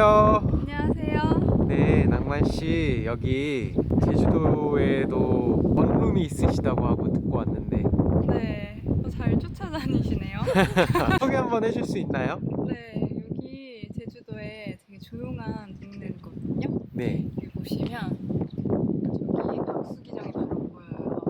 안녕하세요. 안녕하세요. 네, 낭만 씨 여기 제주도에도 원룸이 있으시다고 하고 듣고 왔는데 네, 어, 잘 쫓아다니시네요. 소개 한번 해줄 수 있나요? 네, 여기 제주도에 되게 조용한 동네거든요. 네. 여기 보시면 저기 박수기장이 바로 보여요.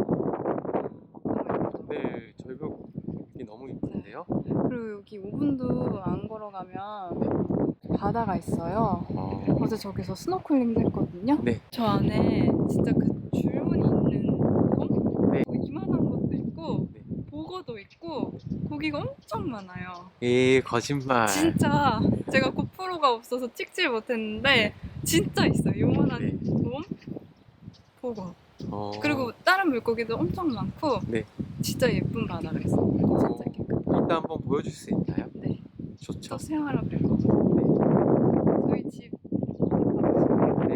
너무 예쁘죠? 네, 절벽이 너무 이쁜데요. 그리고 여기 5분도 안 걸어가면 바다가 있어요. 어, 어제 저기서 스노클링도 했거든요. 네. 저 안에 진짜 그 줄무늬 있는 섬? 네. 뭐 이만한 것도 있고 네. 보거도 있고 고기가 엄청 많아요. 이 거짓말. 진짜 제가 고프로가 없어서 찍질 못했는데 진짜 있어요. 요만한 네. 돔, 보거. 어, 그리고 다른 물고기도 엄청 많고 네. 진짜 예쁜 바다가 있어요. 진짜 깨끗. 이따 한번 보여줄 수 있나요? 네. 좋죠. 저 거고. 저희 집 네.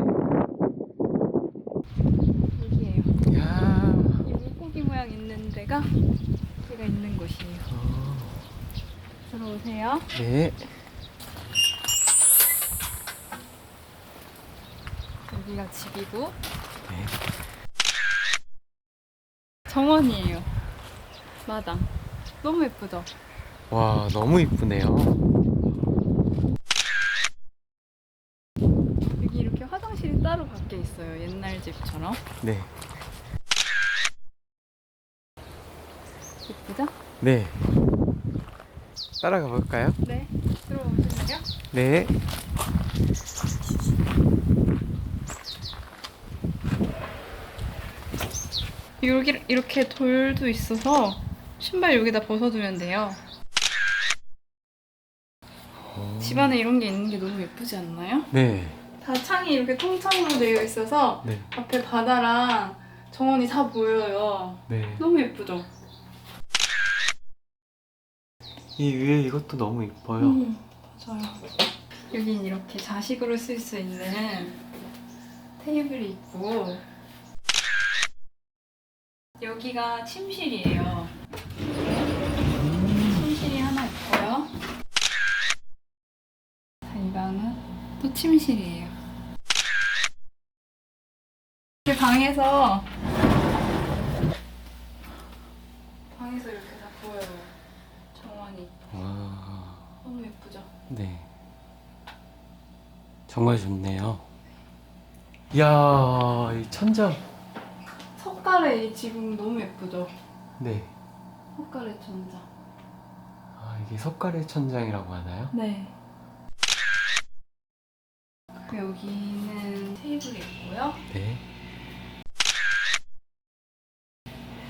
여기예요. 야. 이 물고기 모양 있는 데가 제가 있는 곳이에요. 어, 들어오세요. 네. 여기가 집이고 네. 정원이에요. 마당. 너무 예쁘죠? 와, 너무 이쁘네요. 여기 이렇게 화장실이 따로 밖에 있어요. 옛날 집처럼. 네. 예쁘죠? 네. 따라가 볼까요? 네. 들어오실래요? 네. 여기 이렇게 돌도 있어서 신발 여기다 벗어두면 돼요. 집안에 이런 게 있는 게 너무 예쁘지 않나요? 네. 다 창이 이렇게 통창으로 되어 있어서 네. 앞에 바다랑 정원이 다 보여요. 네. 너무 예쁘죠? 이 위에 이것도 너무 이뻐요. 음, 맞아요. 여긴 이렇게 자식으로 쓸 수 있는 테이블이 있고 여기가 침실이에요. 침실이 하나 있고요. 자, 이 방은 또 침실이에요. 제 방에서 방에서 이렇게 다 보여요. 정원이. 와, 너무 예쁘죠? 네. 정말 좋네요. 이야, 이 천장. 석가래 이 지붕 너무 예쁘죠? 네. 석가래 천장. 아, 이게 석가래 천장이라고 하나요? 네. 그 여기는 테이블이 있고요. 네.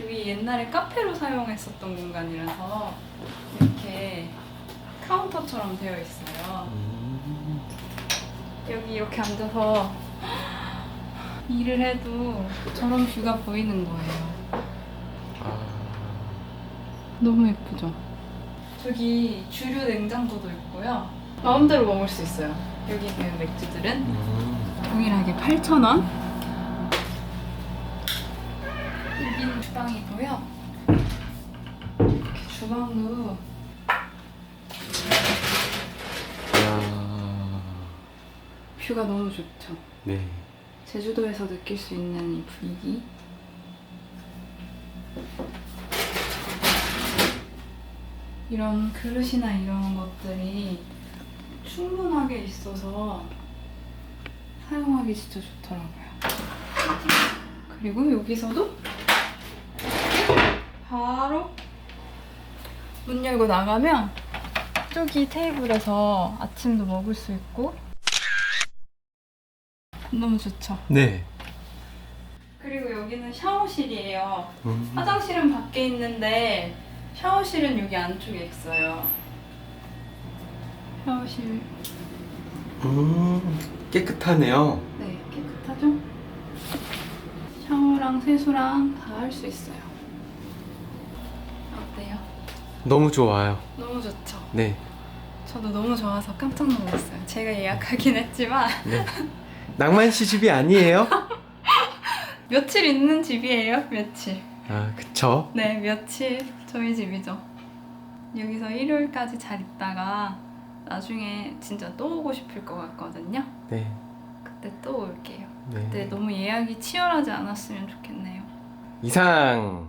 여기 옛날에 카페로 사용했었던 공간이라서 이렇게 카운터처럼 되어 있어요. 음, 여기 이렇게 앉아서 일을 해도 저런 뷰가 보이는 거예요. 아, 너무 예쁘죠? 저기 주류 냉장고도 있고요. 마음대로 먹을 수 있어요. 여기 있는 맥주들은 음, 동일하게 8,000원. 주방이고요. 이렇게 주방도 이야, 뷰가 너무 좋죠. 네. 제주도에서 느낄 수 있는 이 분위기. 이런 그릇이나 이런 것들이 충분하게 있어서 사용하기 진짜 좋더라고요. 그리고 여기서도 바로 문 열고 나가면 저기 테이블에서 아침도 먹을 수 있고 너무 좋죠. 네. 그리고 여기는 샤워실이에요. 음. 화장실은 밖에 있는데 샤워실은 여기 안쪽에 있어요. 샤워실 음, 깨끗하네요. 네 깨끗하죠? 샤워랑 세수랑 다 할 수 있어요. 어때요? 너무 좋아요. 너무 좋죠. 네. 저도 너무 좋아서 깜짝 놀랐어요. 제가 예약하긴 했지만 네. 낭만 씨 집이 아니에요? 며칠 있는 집이에요. 며칠. 아, 그쵸. 네, 며칠 저희 집이죠. 여기서 일요일까지 잘 있다가 나중에 진짜 또 오고 싶을 것 같거든요. 네. 그때 또 올게요. 네. 근데 너무 예약이 치열하지 않았으면 좋겠네요. 이상.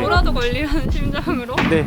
뭐라도 걸리라는 심정으로 네.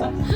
Bye.